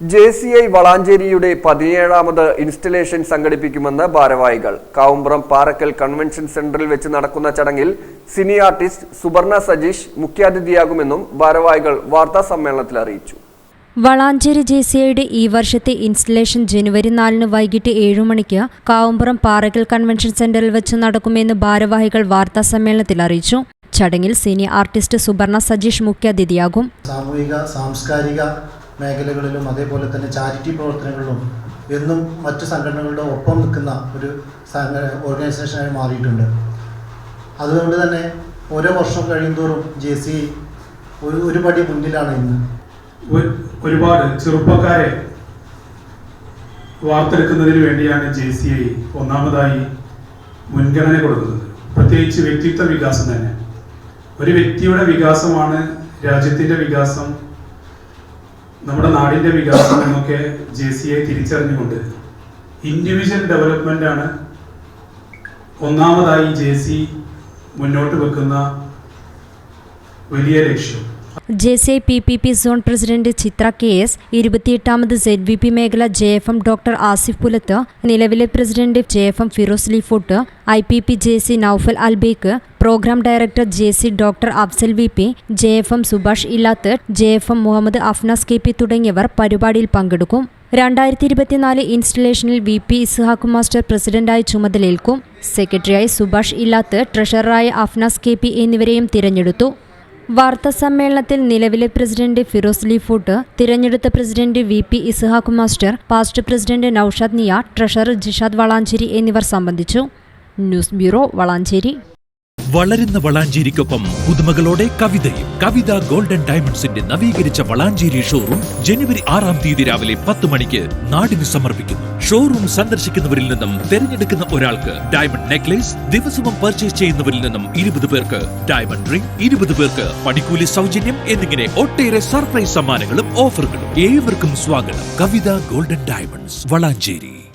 J C I വളാഞ്ചേരിയുടെ പതിനേഴാമത് installation സംഘടിപ്പിക്കുമെന്ന് ഭാരവാഹികൾ. കാവുമ്പുറം പാറക്കൽ കൺവെൻഷൻ സെന്ററിൽ വെച്ച് നടക്കുന്ന ചടങ്ങിൽ സിനി ആർട്ടിസ്റ്റ് സുവർണ സജീഷ് മുഖ്യാതിഥിയാകുമെന്നും ഭാരവാഹികൾ വാർത്താ സമ്മേളനത്തിൽ അറിയിച്ചു. വളാഞ്ചേരി ജെ സി ഐയുടെ ഈ വർഷത്തെ ഇൻസ്റ്റലേഷൻ ജനുവരി നാലിന് വൈകിട്ട് ഏഴു മണിക്ക് കാവുമ്പുറം പാറക്കൽ കൺവെൻഷൻ സെന്ററിൽ വെച്ച് നടക്കുമെന്ന് ഭാരവാഹികൾ വാർത്താ സമ്മേളനത്തിൽ അറിയിച്ചു. ചടങ്ങിൽ സീനിയർ ആർട്ടിസ്റ്റ് സുബർണ സജീഷ് മുഖ്യാതിഥിയാകും. സാമൂഹിക സാംസ്കാരിക മേഖലകളിലും അതേപോലെ തന്നെ ചാരിറ്റി പ്രവർത്തനങ്ങളിലും എന്നും മറ്റ് സംഘടനകളുടെ ഒപ്പം നിൽക്കുന്ന ഒരു ഓർഗനൈസേഷനായി മാറിയിട്ടുണ്ട്. അതുകൊണ്ട് തന്നെ ഓരോ വർഷം കഴിയുന്തോറും ജെ സി ഒരു ഒരു പടി മുന്നിലാണ് ഇന്ന്. ഒരുപാട് ചെറുപ്പക്കാരെ വാർത്തെടുക്കുന്നതിന് വേണ്ടിയാണ് ജെ സി ഐ ഒന്നാമതായി മുൻഗണന കൊടുക്കുന്നത്. പ്രത്യേകിച്ച് വ്യക്തിത്വ വികാസം തന്നെ. ഒരു വ്യക്തിയുടെ വികാസമാണ് രാജ്യത്തിന്റെ വികാസം നമ്മുടെ നാടിന്റെ വികാസം എന്നൊക്കെ ജെ സി ഐ തിരിച്ചറിഞ്ഞുകൊണ്ട് ഇൻഡിവിജ്വൽ ഡെവലപ്മെന്റ് ആണ് ഒന്നാമതായി ജെ സി മുന്നോട്ട് വെക്കുന്ന വലിയ ലക്ഷ്യം. J C I P P P zone president Chitra K S ഇരുപത്തിയെട്ടാമത് Z V P മേഖല J F M doctor Asif Pulath നിലവിലെ president J F M Firoz ലിഫോട്ട് I P P J C Noufal Al Baik programme director J C doctor Afzal V P J F M Subhash Illath J F M Muhammad Afnas K P തുടങ്ങിയവർ പരിപാടിയിൽ പങ്കെടുക്കും. രണ്ടായിരത്തി ഇരുപത്തിനാല് ഇൻസ്റ്റലേഷനിൽ V P Ishaq master പ്രസിഡന്റായി ചുമതലയേൽക്കും. സെക്രട്ടറിയായി സുഭാഷ് ഇല്ലാത്ത് ട്രഷററായ അഫ്നാസ് കെ പി എന്നിവരെയും തിരഞ്ഞെടുത്തു. വാർത്താ സമ്മേളനത്തിൽ നിലവിലെ പ്രസിഡന്റ് ഫിറോസ് ലീഫൂട്ട് തിരഞ്ഞെടുത്ത president V P Ishaq master past president Noushad നിയ ട്രഷറർ ജിഷാദ് വളാഞ്ചേരി എന്നിവർ സംബന്ധിച്ചു. News bureau Valanchery. വളരുന്ന വളാഞ്ചേരിക്കൊപ്പം പുതുമകളോടെ കവിതയും കവിത ഗോൾഡൻ ഡയമണ്ട്സിന്റെ നവീകരിച്ച വളാഞ്ചേരി ഷോറൂം ജനുവരി ആറാം തീയതി രാവിലെ പത്ത് മണിക്ക് നാടിന് സമർപ്പിക്കുന്നു ഷോറൂം സന്ദർശിക്കുന്നവരിൽ നിന്നും തിരഞ്ഞെടുക്കുന്ന ഒരാൾക്ക് ഡയമണ്ട് നെക്ലേസ് ദിവസവും പർച്ചേസ് ചെയ്യുന്നവരിൽ നിന്നും ഇരുപത് പേർക്ക് ഡയമണ്ട് റിംഗ് ഇരുപത് പേർക്ക് പണിക്കൂലി സൗജന്യം എന്നിങ്ങനെ ഒട്ടേറെ സർപ്രൈസ് സമ്മാനങ്ങളും ഓഫറുകളും ഏവർക്കും സ്വാഗതം. Kavitha golden diamonds Valanchery.